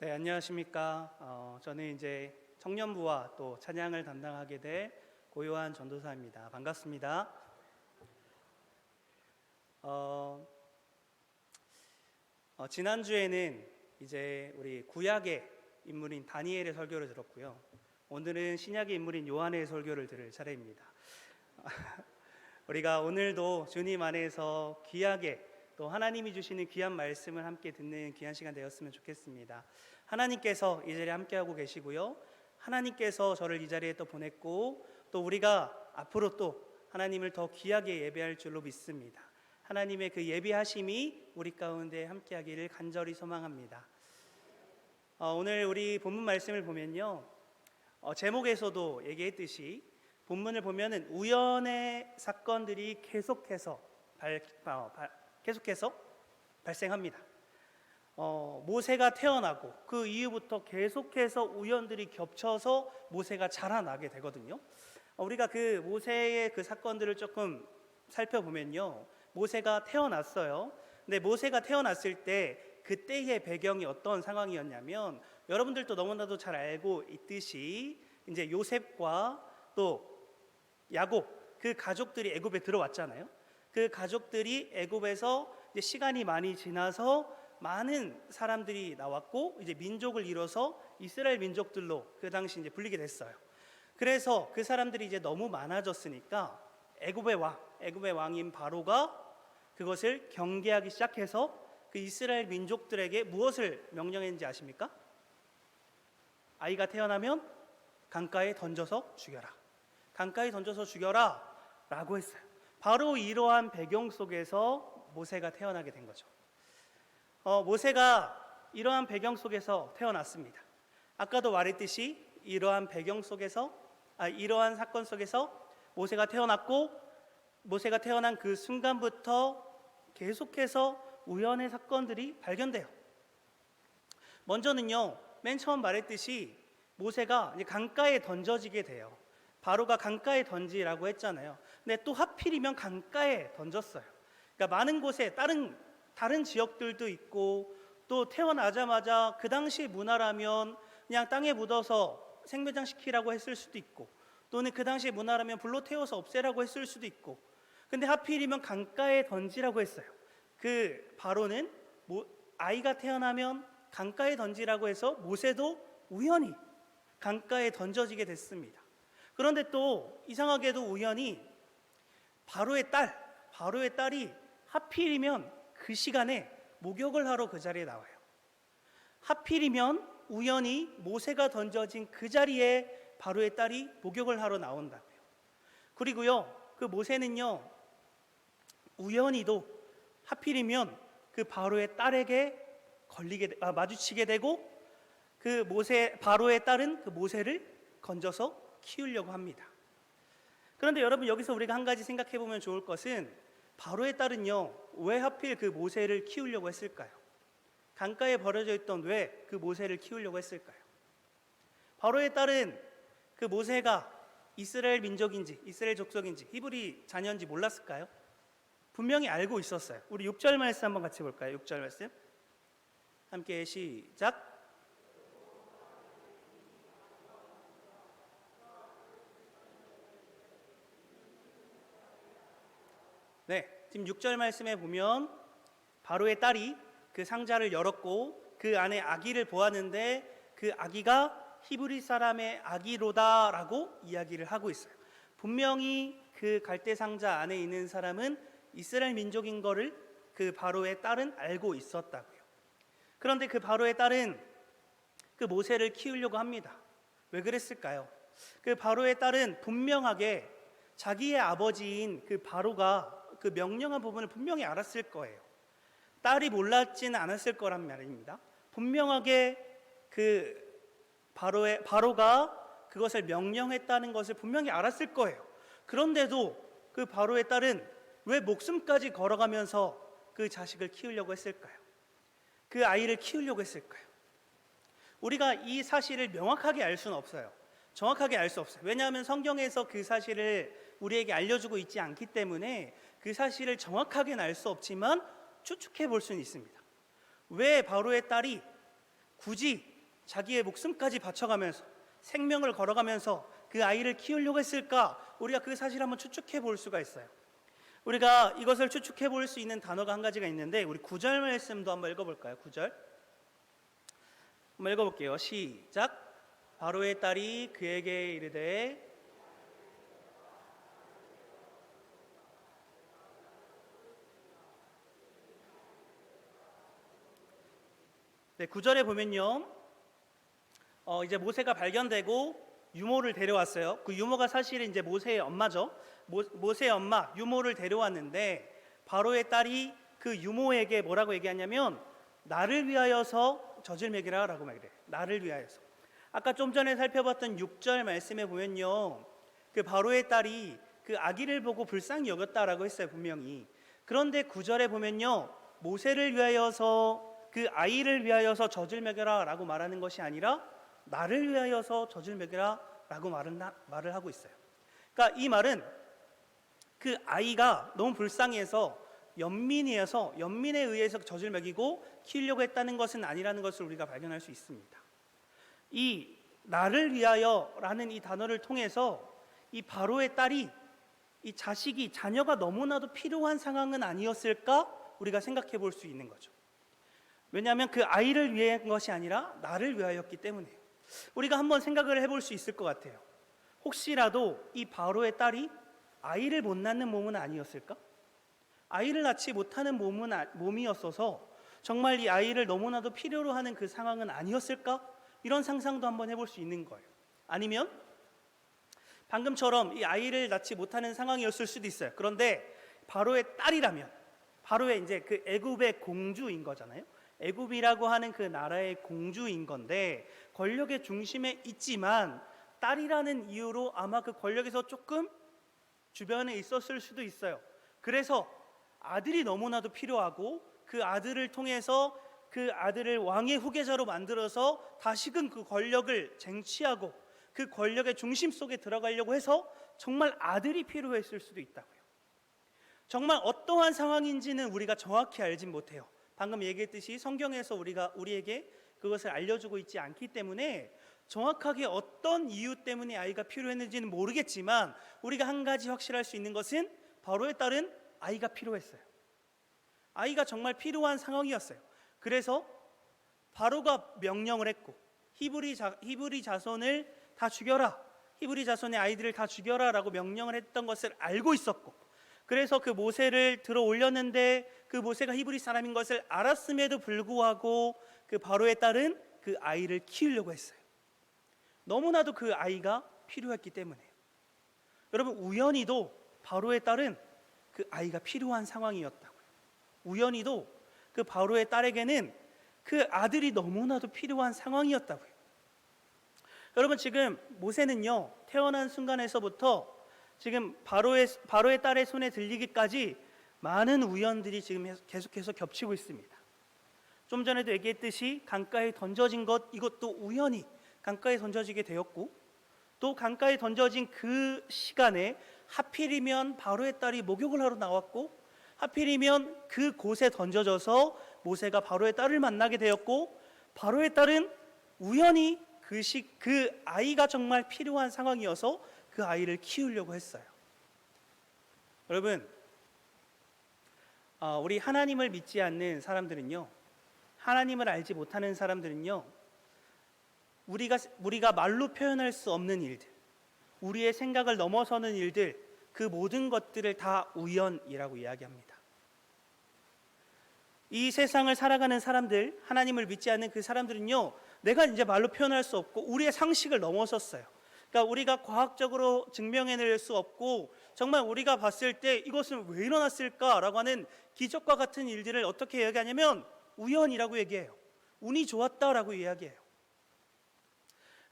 네, 안녕하십니까. 어, 저는 이제 청년부와 또 찬양을 담당하게 될 고요한 전도사입니다. 반갑습니다. 어, 어, 지난주에는 이제 우리 구약의 인물인 다니엘의 설교를 들었고요. 오늘은 신약의 인물인 요한의 설교를 들을 차례입니다. 우리가 오늘도 주님 안에서 귀하게 또 하나님이 주시는 귀한 말씀을 함께 듣는 귀한 시간 되었으면 좋겠습니다. 하나님께서 이 자리에 함께하고 계시고요. 하나님께서 저를 이 자리에 또 보냈고 또 우리가 앞으로 또 하나님을 더 귀하게 예배할 줄로 믿습니다. 하나님의 그 예비하심이 우리 가운데 함께하기를 간절히 소망합니다. 어, 오늘 우리 본문 말씀을 보면요. 어, 제목에서도 얘기했듯이 본문을 보면은 우연의 사건들이 계속해서 발, 어, 발- 계속해서 발생합니다. 어, 모세가 태어나고 그 이후부터 계속해서 우연들이 겹쳐서 모세가 자라나게 되거든요. 어, 우리가 그 모세의 그 사건들을 조금 살펴보면요. 모세가 태어났어요. 근데 모세가 태어났을 때 그때의 배경이 어떤 상황이었냐면 여러분들도 너무나도 잘 알고 있듯이 이제 요셉과 또 야곱 그 가족들이 애굽에 들어왔잖아요. 그 가족들이 애굽에서 이제 시간이 많이 지나서 많은 사람들이 나왔고 이제 민족을 이뤄서 이스라엘 민족들로 그 당시 이제 불리게 됐어요. 그래서 그 사람들이 이제 너무 많아졌으니까 애굽의 왕, 애굽의 왕인 바로가 그것을 경계하기 시작해서 그 이스라엘 민족들에게 무엇을 명령했는지 아십니까? 아이가 태어나면 강가에 던져서 죽여라. 강가에 던져서 죽여라. 라고 했어요. 바로 이러한 배경 속에서 모세가 태어나게 된 거죠. 어, 모세가 이러한 배경 속에서 태어났습니다. 아까도 말했듯이 이러한 배경 속에서, 아, 이러한 사건 속에서 모세가 태어났고, 모세가 태어난 그 순간부터 계속해서 우연의 사건들이 발견돼요. 먼저는요, 맨 처음 말했듯이 모세가 강가에 던져지게 돼요. 바로가 강가에 던지라고 했잖아요. 근데 또 하필이면 강가에 던졌어요. 그러니까 많은 곳에 다른 다른 지역들도 있고 또 태어나자마자 그 당시 문화라면 그냥 땅에 묻어서 생매장 시키라고 했을 수도 있고 또는 그 당시 문화라면 불로 태워서 없애라고 했을 수도 있고 근데 하필이면 강가에 던지라고 했어요. 그 바로는 모- 아이가 태어나면 강가에 던지라고 해서 모세도 우연히 강가에 던져지게 됐습니다. 그런데 또 이상하게도 우연히 바로의 딸, 바로의 딸이 하필이면 그 시간에 목욕을 하러 그 자리에 나와요. 하필이면 우연히 모세가 던져진 그 자리에 바로의 딸이 목욕을 하러 나온다고요. 그리고요, 그 모세는요, 우연히도 하필이면 그 바로의 딸에게 걸리게, 되- 아, 마주치게 되고 그 모세, 바로의 딸은 그 모세를 건져서 키우려고 합니다. 그런데 여러분 여기서 우리가 한 가지 생각해 보면 좋을 것은 바로의 딸은요 왜 하필 그 모세를 키우려고 했을까요? 강가에 버려져 있던 왜 그 모세를 키우려고 했을까요? 바로의 딸은 그 모세가 이스라엘 민족인지 이스라엘 족속인지 히브리 자녀인지 몰랐을까요? 분명히 알고 있었어요. 우리 6절 말씀 한번 같이 볼까요? 6절 말씀. 함께 시작. 네, 지금 6절 말씀에 보면 바로의 딸이 그 상자를 열었고 그 안에 아기를 보았는데 그 아기가 히브리 사람의 아기로다라고 이야기를 하고 있어요. 분명히 그 갈대 상자 안에 있는 사람은 이스라엘 민족인 거를 그 바로의 딸은 알고 있었다고요. 그런데 그 바로의 딸은 그 모세를 키우려고 합니다. 왜 그랬을까요? 그 바로의 딸은 분명하게 자기의 아버지인 그 바로가 그 명령한 부분을 분명히 알았을 거예요. 딸이 몰랐지는 않았을 거란 말입니다. 분명하게 그 바로의 바로가 그것을 명령했다는 것을 분명히 알았을 거예요. 그런데도 그 바로의 딸은 왜 목숨까지 걸어가면서 그 자식을 키우려고 했을까요? 그 아이를 키우려고 했을까요? 우리가 이 사실을 명확하게 알 수는 없어요. 정확하게 알 수 없어요. 왜냐하면 성경에서 그 사실을 우리에게 알려주고 있지 않기 때문에 그 사실을 정확하게는 알 수 없지만 추측해 볼 수는 있습니다. 왜 바로의 딸이 굳이 자기의 목숨까지 바쳐가면서 생명을 걸어가면서 그 아이를 키우려고 했을까? 우리가 그 사실 한번 추측해 볼 수가 있어요. 우리가 이것을 추측해 볼 수 있는 단어가 한 가지가 있는데 우리 구절 말씀도 한번 읽어 볼까요? 구절 한번 읽어 볼게요. 시작. 바로의 딸이 그에게 이르되 네, 구절에 보면요. 어, 이제 모세가 발견되고 유모를 데려왔어요. 그 유모가 사실은 이제 모세의 엄마죠. 모, 모세의 엄마 유모를 데려왔는데 바로의 딸이 그 유모에게 뭐라고 얘기하냐면 나를 위하여서 젖을 먹이라라고 말해. 나를 위하여서. 아까 좀 전에 살펴봤던 6절 말씀에 보면요. 그 바로의 딸이 그 아기를 보고 불쌍히 여겼다라고 했어요, 분명히. 그런데 9절에 보면요. 모세를 위하여서 그 아이를 위하여서 젖을 먹여라라고 말하는 것이 아니라 나를 위하여서 젖을 먹여라라고 말은 말을 하고 있어요. 그러니까 이 말은 그 아이가 너무 불쌍해서 연민이어서 연민에 의해서 젖을 먹이고 키우려고 했다는 것은 아니라는 것을 우리가 발견할 수 있습니다. 이 나를 위하여라는 이 단어를 통해서 이 바로의 딸이 이 자식이 자녀가 너무나도 필요한 상황은 아니었을까 우리가 생각해 볼 수 있는 거죠. 왜냐하면 그 아이를 위한 것이 아니라 나를 위하였기 때문에 우리가 한번 생각을 해볼 수 있을 것 같아요. 혹시라도 이 바로의 딸이 아이를 못 낳는 몸은 아니었을까? 아이를 낳지 못하는 몸은 아- 몸이었어서 정말 이 아이를 너무나도 필요로 하는 그 상황은 아니었을까? 이런 상상도 한번 해볼 수 있는 거예요. 아니면 방금처럼 이 아이를 낳지 못하는 상황이었을 수도 있어요. 그런데 바로의 딸이라면 바로의 이제 그 애굽의 공주인 거잖아요. 애굽이라고 하는 그 나라의 공주인 건데 권력의 중심에 있지만 딸이라는 이유로 아마 그 권력에서 조금 주변에 있었을 수도 있어요. 그래서 아들이 너무나도 필요하고 그 아들을 통해서 그 아들을 왕의 후계자로 만들어서 다시금 그 권력을 쟁취하고 그 권력의 중심 속에 들어가려고 해서 정말 아들이 필요했을 수도 있다고요. 정말 어떠한 상황인지는 우리가 정확히 알진 못해요. 방금 얘기했듯이 성경에서 우리가 우리에게 그것을 알려주고 있지 않기 때문에 정확하게 어떤 이유 때문에 아이가 필요했는지는 모르겠지만 우리가 한 가지 확실할 수 있는 것은 바로에 따른 아이가 필요했어요. 아이가 정말 필요한 상황이었어요. 그래서 바로가 명령을 했고 히브리 자, 히브리 자손을 다 죽여라. 히브리 자손의 아이들을 다 죽여라라고 명령을 했던 것을 알고 있었고 그래서 그 모세를 들어 올렸는데 그 모세가 히브리 사람인 것을 알았음에도 불구하고 그 바로의 딸은 그 아이를 키우려고 했어요. 너무나도 그 아이가 필요했기 때문에 여러분 우연히도 바로의 딸은 그 아이가 필요한 상황이었다고요. 우연히도 그 바로의 딸에게는 그 아들이 너무나도 필요한 상황이었다고요. 여러분 지금 모세는요 태어난 순간에서부터 지금 바로의 바로의 딸의 손에 들리기까지 많은 우연들이 지금 계속해서 겹치고 있습니다. 좀 전에도 얘기했듯이 강가에 던져진 것 이것도 우연히 강가에 던져지게 되었고 또 강가에 던져진 그 시간에 하필이면 바로의 딸이 목욕을 하러 나왔고 하필이면 그 곳에 던져져서 모세가 바로의 딸을 만나게 되었고 바로의 딸은 우연히 그, 시, 그 아이가 정말 필요한 상황이어서 그 아이를 키우려고 했어요. 여러분, 어, 우리 하나님을 믿지 않는 사람들은요, 하나님을 알지 못하는 사람들은요, 우리가 우리가 말로 표현할 수 없는 일들, 우리의 생각을 넘어서는 일들, 그 모든 것들을 다 우연이라고 이야기합니다. 이 세상을 살아가는 사람들, 하나님을 믿지 않는 그 사람들은요, 내가 이제 말로 표현할 수 없고 우리의 상식을 넘어섰어요. 그러니까 우리가 과학적으로 증명해낼 수 없고 정말 우리가 봤을 때 이것은 왜 일어났을까라고 하는 기적과 같은 일들을 어떻게 이야기하냐면 우연이라고 얘기해요. 운이 좋았다라고 이야기해요.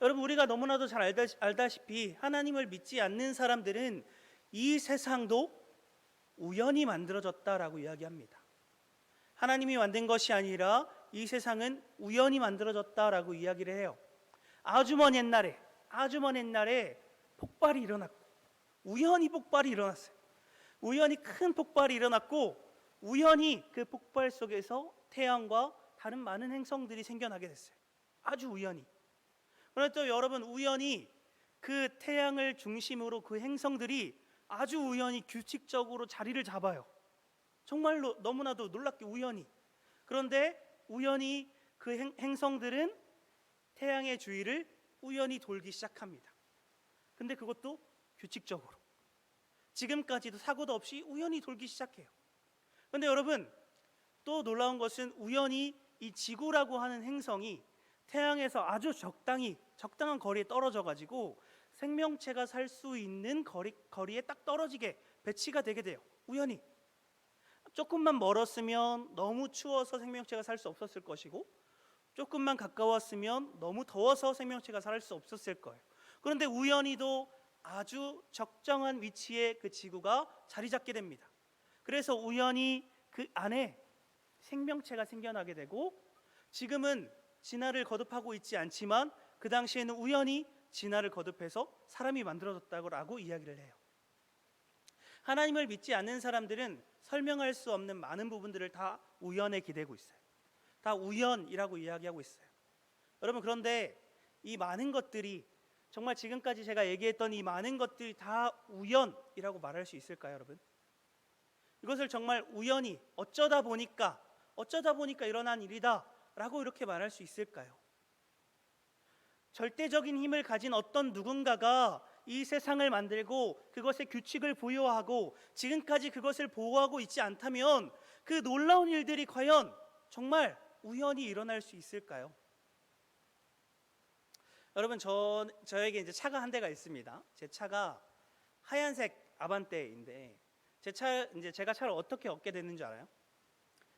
여러분 우리가 너무나도 잘 알다, 시피 하나님을 믿지 않는 사람들은 이 세상도 우연히 만들어졌다라고 이야기합니다. 하나님이 만든 것이 아니라 이 세상은 우연히 만들어졌다라고 이야기를 해요. 아주 먼 옛날에 아주 먼 옛날에 폭발이 일어났고 우연히 폭발이 일어났어요. 우연히 큰 폭발이 일어났고 우연히 그 폭발 속에서 태양과 다른 많은 행성들이 생겨나게 됐어요. 아주 우연히. 그런데 또 여러분 우연히 그 태양을 중심으로 그 행성들이 아주 우연히 규칙적으로 자리를 잡아요. 정말로 너무나도 놀랍게 우연히. 그런데 우연히 그 행, 행성들은 태양의 주위를 우연히 돌기 시작합니다. 근데 그것도 규칙적으로. 지금까지도 사고도 없이 우연히 돌기 시작해요. 근데 여러분 또 놀라운 것은 우연히 이 지구라고 하는 행성이 태양에서 아주 적당히 적당한 거리에 떨어져 가지고 생명체가 살 수 있는 거리, 거리에 딱 떨어지게 배치가 되게 돼요. 우연히. 조금만 멀었으면 너무 추워서 생명체가 살 수 없었을 것이고 조금만 가까웠으면 너무 더워서 생명체가 살수 없었을 거예요. 그런데 우연히도 아주 적정한 위치에 그 지구가 자리 잡게 됩니다. 그래서 우연히 그 안에 생명체가 생겨나게 되고 지금은 진화를 거듭하고 있지 않지만 그 당시에는 우연히 진화를 거듭해서 사람이 만들어졌다고 이야기를 해요. 하나님을 믿지 않는 사람들은 설명할 수 없는 많은 부분들을 다 우연에 기대고 있어요. 다 우연이라고 이야기하고 있어요. 여러분 그런데 이 많은 것들이 정말 지금까지 제가 얘기했던 이 많은 것들이 다 우연이라고 말할 수 있을까요, 여러분? 이것을 정말 우연히 어쩌다 보니까 어쩌다 보니까 일어난 일이다라고 이렇게 말할 수 있을까요? 절대적인 힘을 가진 어떤 누군가가 이 세상을 만들고 그것의 규칙을 부여하고 지금까지 그것을 보호하고 있지 않다면 그 놀라운 일들이 과연 정말 우연히 일어날 수 있을까요? 여러분 저 저에게 이제 차가 한 대가 있습니다. 제 차가 하얀색 아반떼인데 제 차 이제 제가 차를 어떻게 얻게 됐는지 알아요?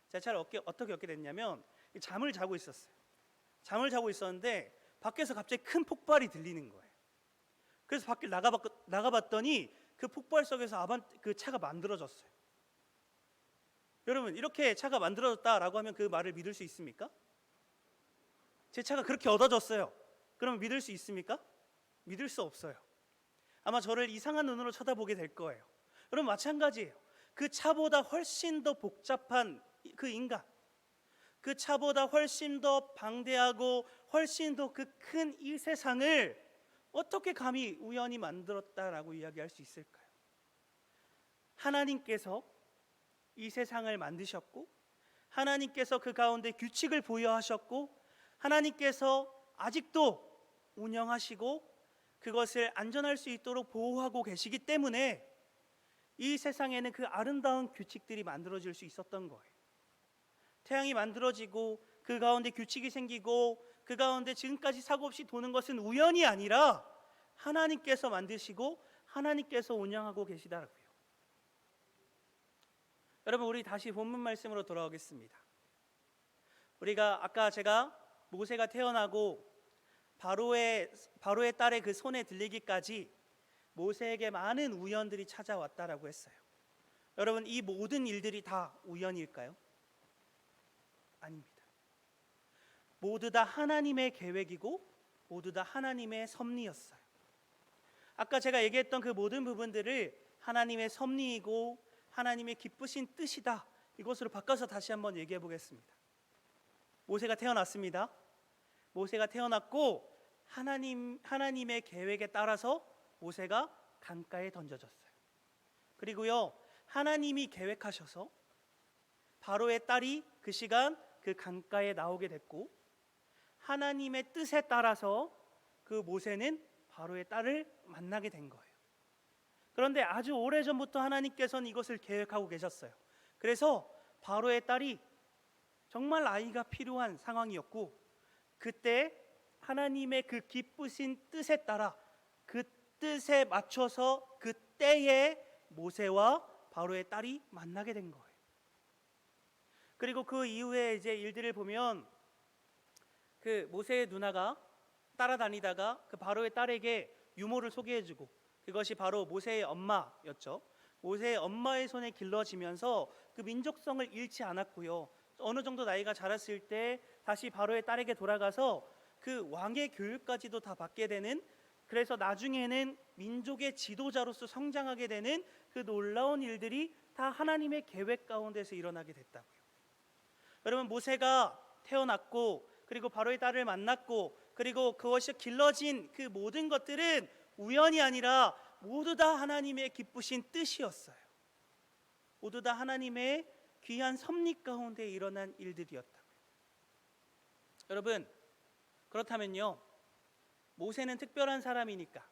제 차를 얻게 어떻게 얻게 됐냐면 잠을 자고 있었어요. 잠을 자고 있었는데 밖에서 갑자기 큰 폭발이 들리는 거예요. 그래서 밖에 나가봤, 나가봤더니 그 폭발 속에서 아반 그 차가 만들어졌어요. 여러분 이렇게 차가 만들어졌다라고 하면 그 말을 믿을 수 있습니까? 제 차가 그렇게 얻어졌어요. 그러면 믿을 수 있습니까? 믿을 수 없어요. 아마 저를 이상한 눈으로 쳐다보게 될 거예요. 여러분 마찬가지예요. 그 차보다 훨씬 더 복잡한 그 인간, 그 차보다 훨씬 더 방대하고 훨씬 더 그 큰 이 세상을 어떻게 감히 우연히 만들었다라고 이야기할 수 있을까요? 하나님께서 이 세상을 만드셨고 하나님께서 그 가운데 규칙을 부여하셨고 하나님께서 아직도 운영하시고 그것을 안전할 수 있도록 보호하고 계시기 때문에 이 세상에는 그 아름다운 규칙들이 만들어질 수 있었던 거예요. 태양이 만들어지고 그 가운데 규칙이 생기고 그 가운데 지금까지 사고 없이 도는 것은 우연이 아니라 하나님께서 만드시고 하나님께서 운영하고 계시다라고요. 여러분 우리 다시 본문 말씀으로 돌아오겠습니다. 우리가 아까 제가 모세가 태어나고 바로의 바로의 딸의 그 손에 들리기까지 모세에게 많은 우연들이 찾아왔다라고 했어요. 여러분 이 모든 일들이 다 우연일까요? 아닙니다. 모두 다 하나님의 계획이고 모두 다 하나님의 섭리였어요. 아까 제가 얘기했던 그 모든 부분들을 하나님의 섭리이고 하나님의 기쁘신 뜻이다. 이것으로 바꿔서 다시 한번 얘기해 보겠습니다. 모세가 태어났습니다. 모세가 태어났고 하나님 하나님의 계획에 따라서 모세가 강가에 던져졌어요. 그리고요. 하나님이 계획하셔서 바로의 딸이 그 시간 그 강가에 나오게 됐고 하나님의 뜻에 따라서 그 모세는 바로의 딸을 만나게 된 거예요. 그런데 아주 오래 전부터 하나님께서는 이것을 계획하고 계셨어요. 그래서 바로의 딸이 정말 아이가 필요한 상황이었고 그때 하나님의 그 기쁘신 뜻에 따라 그 뜻에 맞춰서 그 때에 모세와 바로의 딸이 만나게 된 거예요. 그리고 그 이후에 이제 일들을 보면 그 모세의 누나가 따라다니다가 그 바로의 딸에게 유모를 소개해주고 그것이 바로 모세의 엄마였죠. 모세의 엄마의 손에 길러지면서 그 민족성을 잃지 않았고요. 어느 정도 나이가 자랐을 때 다시 바로의 딸에게 돌아가서 그 왕의 교육까지도 다 받게 되는 그래서 나중에는 민족의 지도자로서 성장하게 되는 그 놀라운 일들이 다 하나님의 계획 가운데서 일어나게 됐다고요. 여러분 모세가 태어났고 그리고 바로의 딸을 만났고 그리고 그것이 길러진 그 모든 것들은 우연이 아니라 모두 다 하나님의 기쁘신 뜻이었어요. 모두 다 하나님의 귀한 섭리 가운데 일어난 일들이었다. 여러분 그렇다면요 모세는 특별한 사람이니까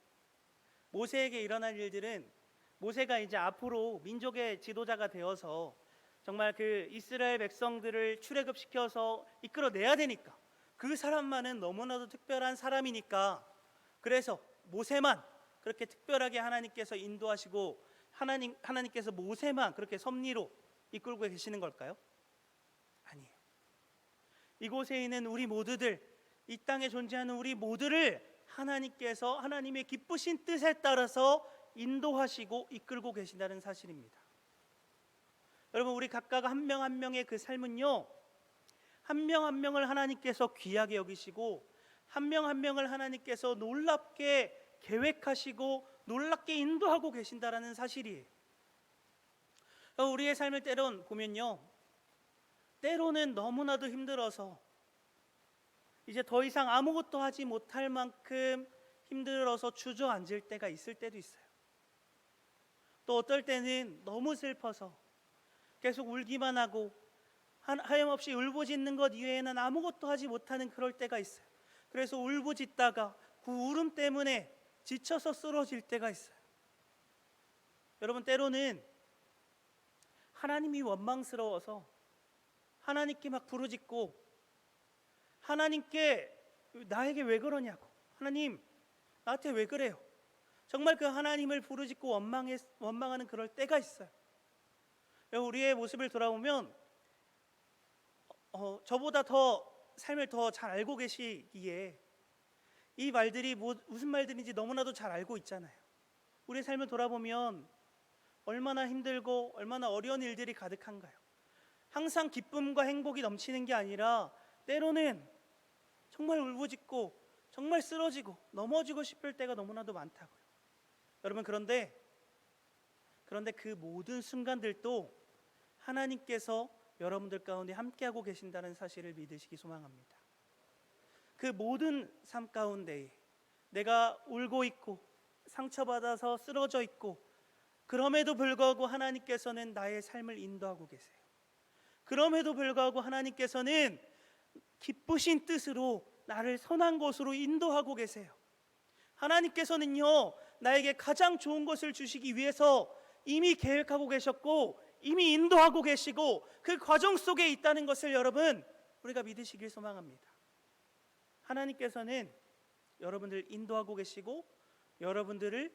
모세에게 일어난 일들은 모세가 이제 앞으로 민족의 지도자가 되어서 정말 그 이스라엘 백성들을 출애굽시켜서 이끌어내야 되니까 그 사람만은 너무나도 특별한 사람이니까 그래서 모세만 그렇게 특별하게 하나님께서 인도하시고 하나님 하나님께서 모세만 그렇게 섭리로 이끌고 계시는 걸까요? 아니에요. 이곳에 있는 우리 모두들 이 땅에 존재하는 우리 모두를 하나님께서 하나님의 기쁘신 뜻에 따라서 인도하시고 이끌고 계신다는 사실입니다. 여러분 우리 각각 한 명 한 명의 그 삶은요 한 명한 명을 하나님께서 귀하게 여기시고 한명한 명을 하나님께서 놀랍게 계획하시고 놀랍게 인도하고 계신다라는 사실이에요. 우리의 삶을 때론 보면요 때로는 너무나도 힘들어서 이제 더 이상 아무것도 하지 못할 만큼 힘들어서 주저앉을 때가 있을 때도 있어요. 또 어떨 때는 너무 슬퍼서 계속 울기만 하고 한- 하염없이 울부짖는 것 이외에는 아무것도 하지 못하는 그럴 때가 있어요. 그래서 울부짖다가 그 울음 때문에 지쳐서 쓰러질 때가 있어요. 여러분 때로는 하나님이 원망스러워서 하나님께 막 부르짖고 하나님께 나에게 왜 그러냐고 하나님 나한테 왜 그래요? 정말 그 하나님을 부르짖고 원망해, 원망하는 그럴 때가 있어요. 우리의 모습을 돌아보면 어, 저보다 더 삶을 더 잘 알고 계시기에 이 말들이 뭐, 무슨 말들인지 너무나도 잘 알고 있잖아요. 우리의 삶을 돌아보면 얼마나 힘들고 얼마나 어려운 일들이 가득한가요? 항상 기쁨과 행복이 넘치는 게 아니라 때로는 정말 울부짖고 정말 쓰러지고 넘어지고 싶을 때가 너무나도 많다고요. 여러분 그런데 그런데 그 모든 순간들도 하나님께서 여러분들 가운데 함께하고 계신다는 사실을 믿으시기 소망합니다. 그 모든 삶 가운데 내가 울고 있고 상처받아서 쓰러져 있고 그럼에도 불구하고 하나님께서는 나의 삶을 인도하고 계세요. 그럼에도 불구하고 하나님께서는 기쁘신 뜻으로 나를 선한 곳으로 인도하고 계세요. 하나님께서는요, 나에게 가장 좋은 것을 주시기 위해서 이미 계획하고 계셨고, 이미 인도하고 계시고, 그 과정 속에 있다는 것을 여러분, 우리가 믿으시길 소망합니다. 하나님께서는 여러분들 인도하고 계시고, 여러분들을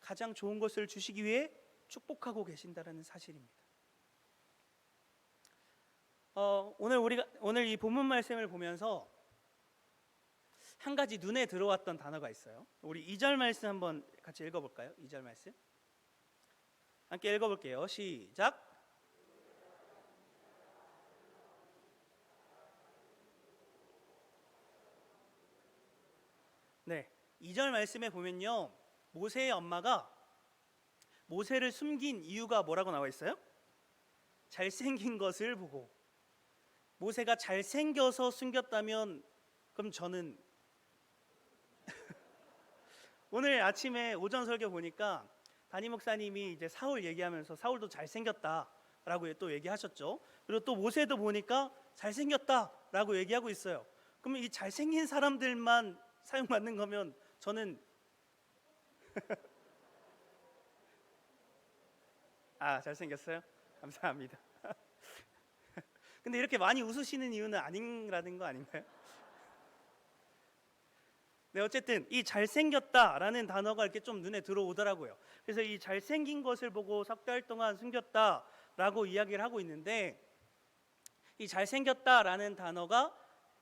가장 좋은 것을 주시기 위해 축복하고 계신다는 사실입니다. 어, 오늘 우리가 오늘 이 본문 말씀을 보면서 한 가지 눈에 들어왔던 단어가 있어요. 우리 2절 말씀 한번 같이 읽어 볼까요? 2절 말씀. 함께 읽어 볼게요. 시작. 네. 2절 말씀에 보면요. 모세의 엄마가 모세를 숨긴 이유가 뭐라고 나와 있어요? 잘생긴 것을 보고 모세가 잘생겨서 숨겼다면 그럼 저는 오늘 아침에 오전 설교 보니까 담임 목사님이 이제 사울 얘기하면서 사울도 잘생겼다라고 또 얘기하셨죠. 그리고 또 모세도 보니까 잘생겼다라고 얘기하고 있어요. 그러면 이 잘생긴 사람들만 사용받는 거면 저는 아 잘생겼어요? 감사합니다. 근데 이렇게 많이 웃으시는 이유는 아닌라는 거 아닌가요? 네, 어쨌든 이 잘생겼다라는 단어가 이렇게 좀 눈에 들어오더라고요. 그래서 이 잘생긴 것을 보고 석 달 동안 숨겼다라고 이야기를 하고 있는데 이 잘생겼다라는 단어가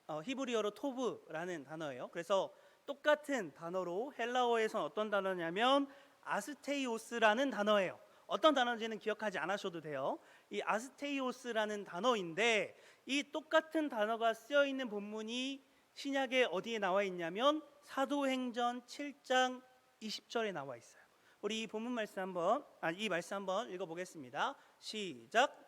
어, 히브리어로 토브라는 단어예요. 그래서 똑같은 단어로 헬라어에선 어떤 단어냐면 아스테이오스라는 단어예요. 어떤 단어인지는 기억하지 않으셔도 돼요. 이 아스테이오스라는 단어인데 이 똑같은 단어가 쓰여 있는 본문이 신약에 어디에 나와 있냐면 사도행전 7장 20절에 나와 있어요. 우리 본문 말씀 한번 아, 이 말씀 한번 읽어보겠습니다. 시작.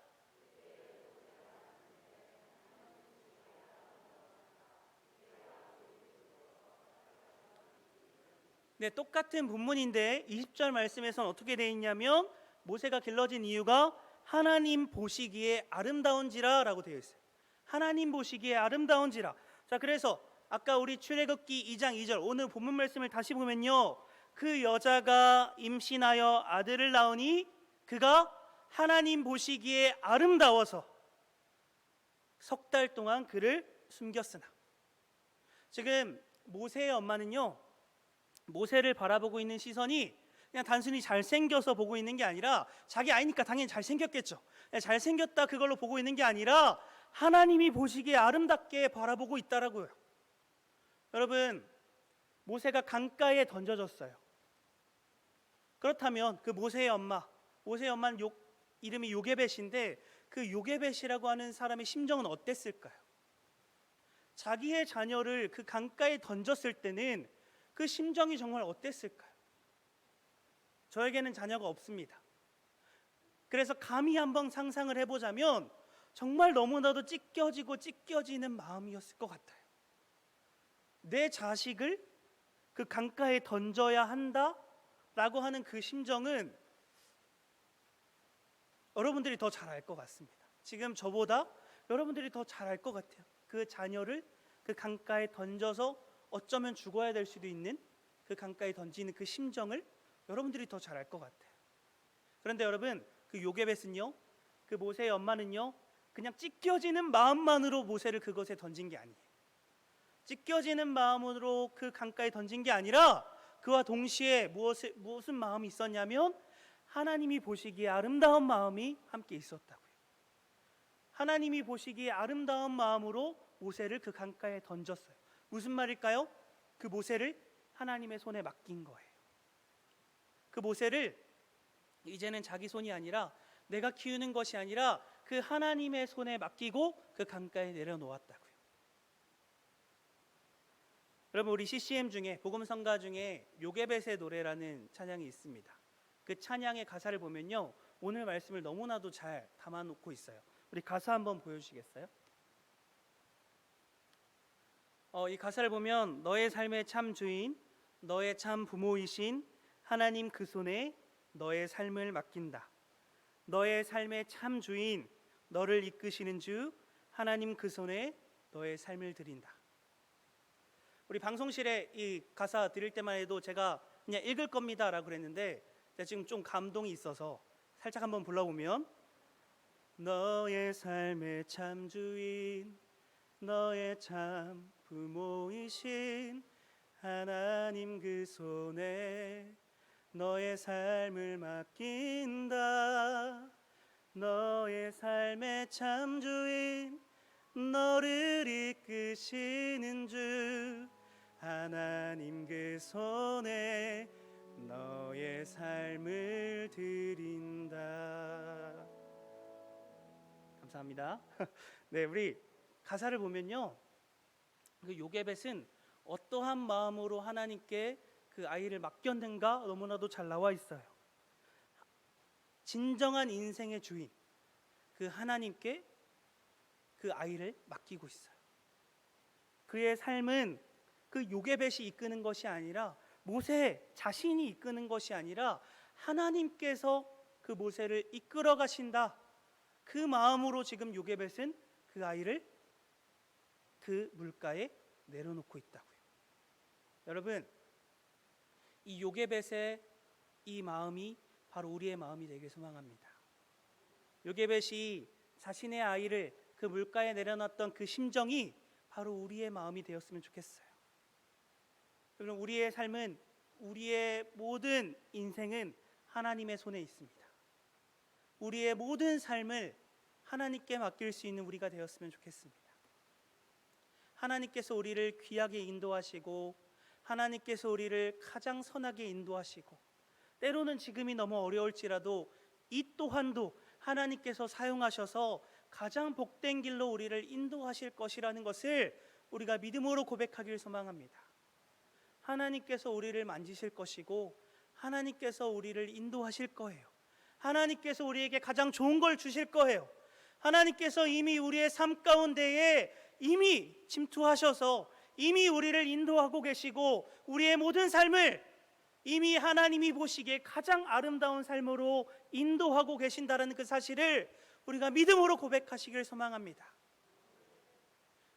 네, 똑같은 본문인데 20절 말씀에서는 어떻게 되어 있냐면 모세가 길러진 이유가 하나님 보시기에 아름다운지라라고 되어 있어요. 하나님 보시기에 아름다운지라. 자, 그래서 아까 우리 출애굽기 2장 2절 오늘 본문 말씀을 다시 보면요. 그 여자가 임신하여 아들을 낳으니 그가 하나님 보시기에 아름다워서 석 달 동안 그를 숨겼으나 지금 모세의 엄마는요. 모세를 바라보고 있는 시선이 그냥 단순히 잘생겨서 보고 있는 게 아니라 자기 아이니까 당연히 잘생겼겠죠. 그냥 잘생겼다 그걸로 보고 있는 게 아니라 하나님이 보시기에 아름답게 바라보고 있다라고요. 여러분, 모세가 강가에 던져졌어요. 그렇다면 그 모세의 엄마, 모세의 엄마는 요, 이름이 요게벳인데 그 요게벳이라고 하는 사람의 심정은 어땠을까요? 자기의 자녀를 그 강가에 던졌을 때는 그 심정이 정말 어땠을까요? 저에게는 자녀가 없습니다. 그래서 감히 한번 상상을 해보자면 정말 너무나도 찢겨지고 찢겨지는 마음이었을 것 같아요. 내 자식을 그 강가에 던져야 한다 라고 하는 그 심정은 여러분들이 더 잘 알 것 같습니다. 지금 저보다 여러분들이 더 잘 알 것 같아요. 그 자녀를 그 강가에 던져서 어쩌면 죽어야 될 수도 있는 그 강가에 던지는 그 심정을 여러분들이 더 잘 알 것 같아요. 그런데 여러분 그 요게벳은요, 그 모세의 엄마는요, 그냥 찢겨지는 마음만으로 모세를 그것에 던진 게 아니에요. 찢겨지는 마음으로 그 강가에 던진 게 아니라 그와 동시에 무엇을, 무슨 마음이 있었냐면 하나님이 보시기에 아름다운 마음이 함께 있었다고요. 하나님이 보시기에 아름다운 마음으로 모세를 그 강가에 던졌어요. 무슨 말일까요? 그 모세를 하나님의 손에 맡긴 거예요. 그 모세를 이제는 자기 손이 아니라 내가 키우는 것이 아니라 그 하나님의 손에 맡기고 그 강가에 내려놓았다고요. 여러분 우리 CCM 중에 복음 성가 중에 요게벳의 노래라는 찬양이 있습니다. 그 찬양의 가사를 보면요. 오늘 말씀을 너무나도 잘 담아 놓고 있어요. 우리 가사 한번 보여 주시겠어요? 어, 이 가사를 보면 너의 삶의 참 주인, 너의 참 부모이신 하나님 그 손에 너의 삶을 맡긴다. 너의 삶의 참 주인, 너를 이끄시는 주 하나님 그 손에 너의 삶을 드린다. 우리 방송실에 이 가사 드릴 때만 해도 제가 그냥 읽을 겁니다라고 그랬는데 제가 지금 좀 감동이 있어서 살짝 한번 불러보면 너의 삶의 참 주인, 너의 참 부모이신 하나님 그 손에 너의 삶을 맡긴다. 너의 삶의 참 주인, 너를 이끄시는 주, 하나님 그 손에 너의 삶을 드린다. 감사합니다. 네, 우리 가사를 보면요. 그 요게벳은 어떠한 마음으로 하나님께 그 아이를 맡겼는가 너무나도 잘 나와 있어요. 진정한 인생의 주인 그 하나님께 그 아이를 맡기고 있어요. 그의 삶은 그 요게벳이 이끄는 것이 아니라 모세 자신이 이끄는 것이 아니라 하나님께서 그 모세를 이끌어 가신다. 그 마음으로 지금 요게벳은 그 아이를 그 물가에 내려놓고 있다고요. 여러분, 이 요게벳의 이 마음이 바로 우리의 마음이 되길 소망합니다. 요게벳이 자신의 아이를 그 물가에 내려놨던 그 심정이 바로 우리의 마음이 되었으면 좋겠어요. 여러분, 우리의 삶은 우리의 모든 인생은 하나님의 손에 있습니다. 우리의 모든 삶을 하나님께 맡길 수 있는 우리가 되었으면 좋겠습니다. 하나님께서 우리를 귀하게 인도하시고 하나님께서 우리를 가장 선하게 인도하시고 때로는 지금이 너무 어려울지라도 이 또한도 하나님께서 사용하셔서 가장 복된 길로 우리를 인도하실 것이라는 것을 우리가 믿음으로 고백하길 소망합니다. 하나님께서 우리를 만지실 것이고 하나님께서 우리를 인도하실 거예요. 하나님께서 우리에게 가장 좋은 걸 주실 거예요. 하나님께서 이미 우리의 삶 가운데에 이미 침투하셔서 이미 우리를 인도하고 계시고 우리의 모든 삶을 이미 하나님이 보시기에 가장 아름다운 삶으로 인도하고 계신다라는 그 사실을 우리가 믿음으로 고백하시길 소망합니다.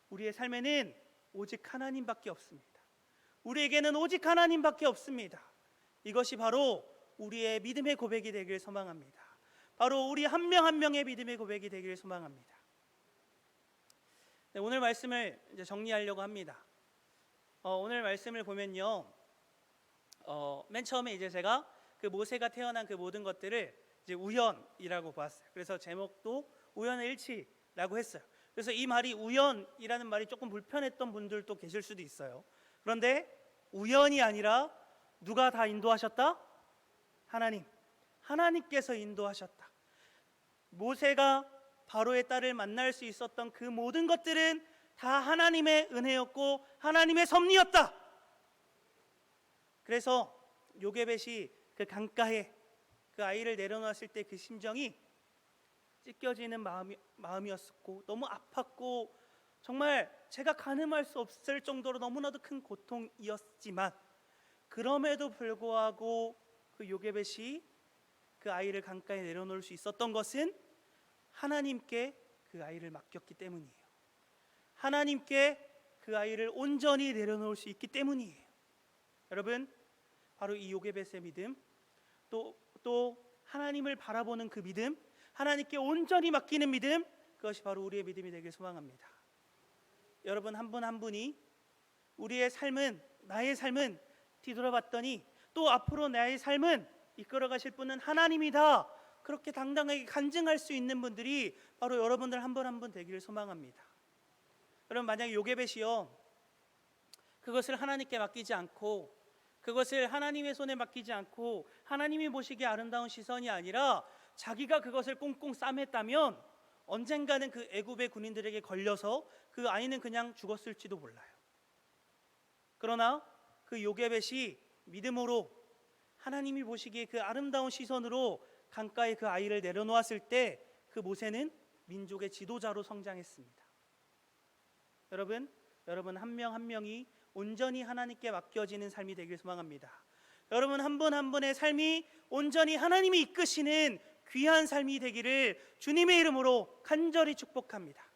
우리의 삶에는 오직 하나님밖에 없습니다. 우리에게는 오직 하나님밖에 없습니다. 이것이 바로 우리의 믿음의 고백이 되길 소망합니다. 바로 우리 한명한 명의 믿음의 고백이 되길 소망합니다. 네, 오늘 말씀을 이제 정리하려고 합니다. 어, 오늘 말씀을 보면요, 어, 맨 처음에 이제 제가 그 모세가 태어난 그 모든 것들을 이제 우연이라고 보았어요. 그래서 제목도 우연의 일치라고 했어요. 그래서 이 말이 우연이라는 말이 조금 불편했던 분들도 계실 수도 있어요. 그런데 우연이 아니라 누가 다 인도하셨다? 하나님. 하나님께서 인도하셨다. 모세가 바로의 딸을 만날 수 있었던 그 모든 것들은 다 하나님의 은혜였고 하나님의 섭리였다. 그래서 요게벳이 그 강가에 그 아이를 내려놨을 때 그 심정이 찢겨지는 마음이, 마음이었고 너무 아팠고 정말 제가 가늠할 수 없을 정도로 너무나도 큰 고통이었지만 그럼에도 불구하고 그 요게벳이 그 아이를 강가에 내려놓을 수 있었던 것은 하나님께 그 아이를 맡겼기 때문이에요. 하나님께 그 아이를 온전히 내려놓을 수 있기 때문이에요. 여러분, 바로 이 요게벳의 믿음, 또, 또 하나님을 바라보는 그 믿음, 하나님께 온전히 맡기는 믿음, 그것이 바로 우리의 믿음이 되길 소망합니다. 여러분 한분한 분이 우리의 삶은 나의 삶은 뒤돌아봤더니 또 앞으로 나의 삶은 이끌어 가실 분은 하나님이다. 그렇게 당당하게 간증할 수 있는 분들이 바로 여러분들 한 분 한 분 되기를 소망합니다. 여러분 만약에 요게벳이요 그것을 하나님께 맡기지 않고 그것을 하나님의 손에 맡기지 않고 하나님이 보시기에 아름다운 시선이 아니라 자기가 그것을 꽁꽁 싸맸다면 언젠가는 그 애굽의 군인들에게 걸려서 그 아이는 그냥 죽었을지도 몰라요. 그러나 그 요게벳이 믿음으로 하나님이 보시기에 그 아름다운 시선으로 강가에 그 아이를 내려놓았을 때 그 모세는 민족의 지도자로 성장했습니다. 여러분, 여러분 한 명한 명이 온전히 하나님께 맡겨지는 삶이 되길 소망합니다. 여러분 한분한 분의 삶이 온전히 하나님이 이끄시는 귀한 삶이 되기를 주님의 이름으로 간절히 축복합니다.